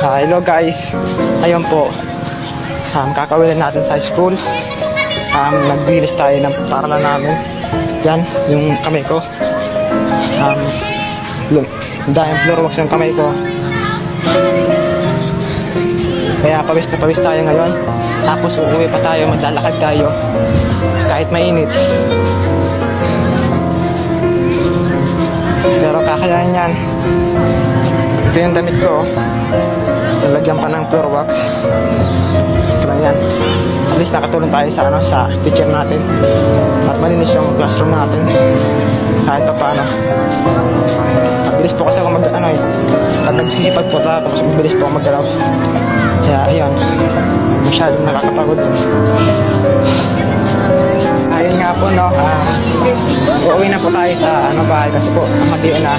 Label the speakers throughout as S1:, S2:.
S1: Ah, hello guys. Ayun po. Um, kakawilan natin sa school. Um, nagbilis tayo ng paralan namin. Yan, yung kamay ko. Um, lum- dahil floor wax yung kamay ko. Kaya pawis na pawis tayo ngayon. Tapos uuwi pa tayo, maglalakad tayo. Kahit mainit. Pero kakayanin yan. Ito yung damit ko. Nalagyan pa ng floor wax. Yan. At least nakatulong tayo sa, ano, sa teacher natin. At malinis yung classroom natin. Kahit pa paano. Mabilis po kasi ako mag, ano eh. Pag nagsisipag po tapos mabilis po ako maggalaw. Kaya ayun. Masyadong nakakapagod. Ayun nga po no. ah uuwi na po tayo sa ano bahay kasi po madiyo na.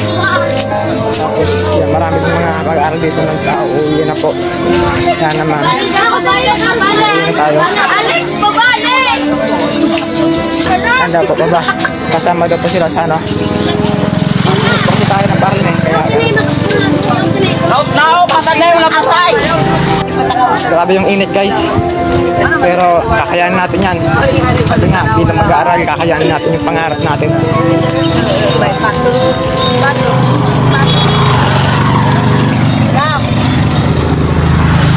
S1: Tapos yan, marami pong mga pag-aaral dito nagtao. Uuwi na po. Kaya naman. Uuwi na tayo.
S2: Alex, babalik!
S1: Handa po pa ba? Kasama daw po sila sa ano. Gusto kasi tayo ng parlin eh. Kaya
S2: Out now! Patagay mo na patay!
S1: Grabe yung init guys. Pero kakayanin natin yan. Sabi nga, bilang mag-aaral, kakayanin natin yung pangarap natin.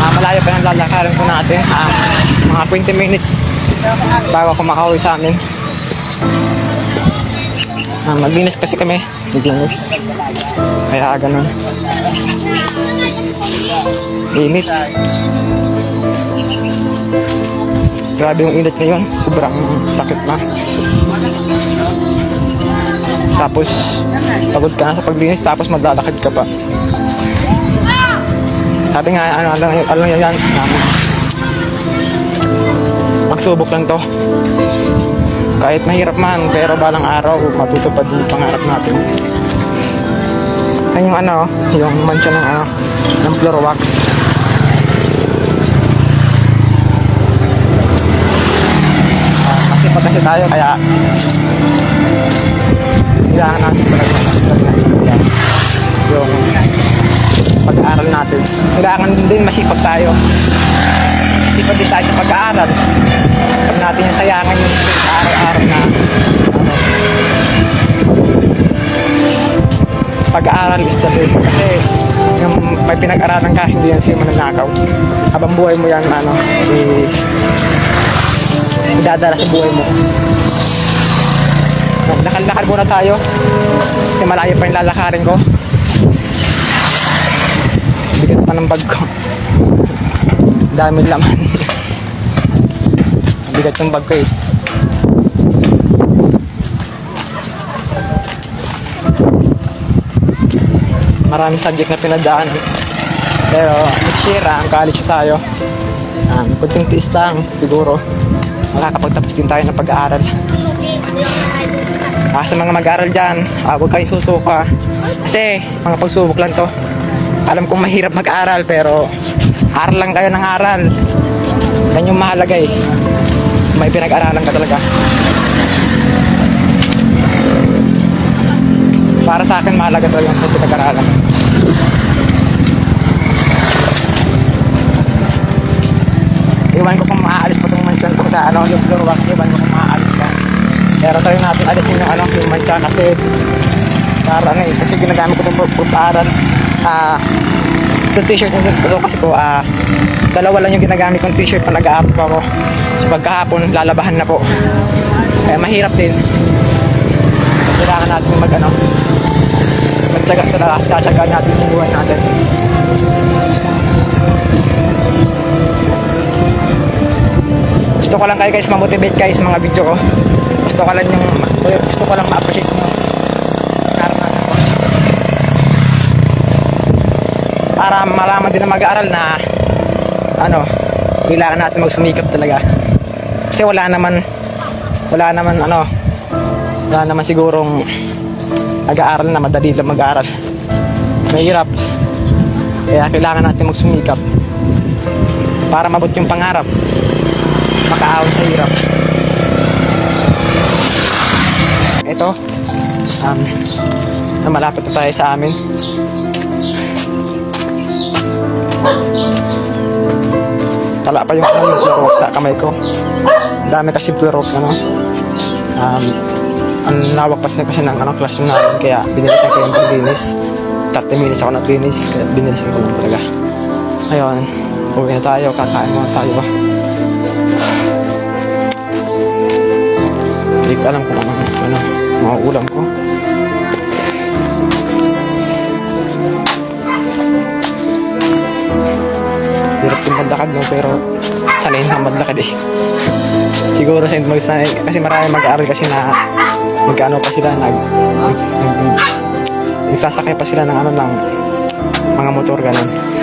S1: Ah, malayo pa yung lalakarin ko natin. Ah, mga 20 minutes bago ako makauwi sa amin. Ah, maglinis kasi kami. Maglinis. Kaya ganun. Init. Grabe yung init ngayon. Sobrang sakit na. Tapos, pagod ka na sa paglinis, tapos maglalakad ka pa. Sabi nga, ano, ano, ano yan, yan, magsubok lang to. Kahit mahirap man, pero balang araw, matutupad yung pangarap natin. Ayun yung ano, yung mancha ng ano, ng floor wax. Ah, kasi tayo, kaya kailangan natin talaga yung pag-aaral natin. Kailangan din masipag tayo. Masipag din tayo sa pag-aaral. Pag natin yung sayangan yung araw-araw na ano, pag-aaral is the best. Kasi yung may pinag-aralan ka, hindi yan sa'yo mananakaw. Habang buhay mo yan, ano, eh, idadala sa buhay mo. So, lakad-lakad muna tayo. Kasi malayo pa yung lalakarin ko. Bigat pa ng bag ko. Dami laman. Bigat yung bag ko eh. Maraming subject na pinadaan. Pero ah, ang college tayo. Um, kunting tiis lang, siguro. Makakapagtapos din tayo ng pag-aaral. Ah, sa mga mag-aaral dyan, ah, huwag kayong susuka. Kasi, mga pagsubok lang to. Alam kong mahirap mag-aral, pero aral lang kayo ng aral. Yan yung mahalaga eh. May pinag-aralan ka talaga. Para sa akin, mahalaga talaga yung pinag-aralan. Iwan ko kung maaalis pa itong mansyan ko sa ano, yung floor wax, ko kung maaalis ka. Pero tayo natin alisin yung ano, yung mancha kasi para ano eh, kasi ginagamit ko itong pagpaaran. Ah, itong t-shirt nito ito kasi po, ah, dalawa lang yung ginagamit kong t-shirt pa nag-aaral pa ako. So pagkahapon, lalabahan na po. Kaya mahirap din. Kailangan natin mag ano, magtsaga talaga, tsatsaga natin yung buhay natin. Gusto ko lang kayo guys ma-motivate guys mga video ko. Gusto ko lang yung gusto ko lang ma-appreciate mo. Naranasan ko. Para malaman din na mag-aaral na ano, kailangan natin magsumikap talaga. Kasi wala naman wala naman ano wala naman sigurong nag-aaral na madali lang mag-aaral. Mahirap. Kaya kailangan natin magsumikap para mabot yung pangarap makaahon sa hirap. Ito, um, na malapit na tayo sa amin. wala pa yung ano yung sa kamay ko. Ang dami kasi Clorox ano. Um, ang lawak pa kasi ng ano, classroom namin kaya binilisan ko yung paglinis. 30 minutes ako naglinis kaya binilisan ko lang talaga. Ayun, uwi na tayo, kakain muna tayo ba? Hindi ko alam kung ano, ano, mga ulam ko. Hirap yung maglakad no, pero sanay na maglakad eh. Siguro sa mag kasi marami mag-aaral kasi na magkano pa sila nag, nag, nag nagsasakay pa sila ng ano ng mga motor ganun.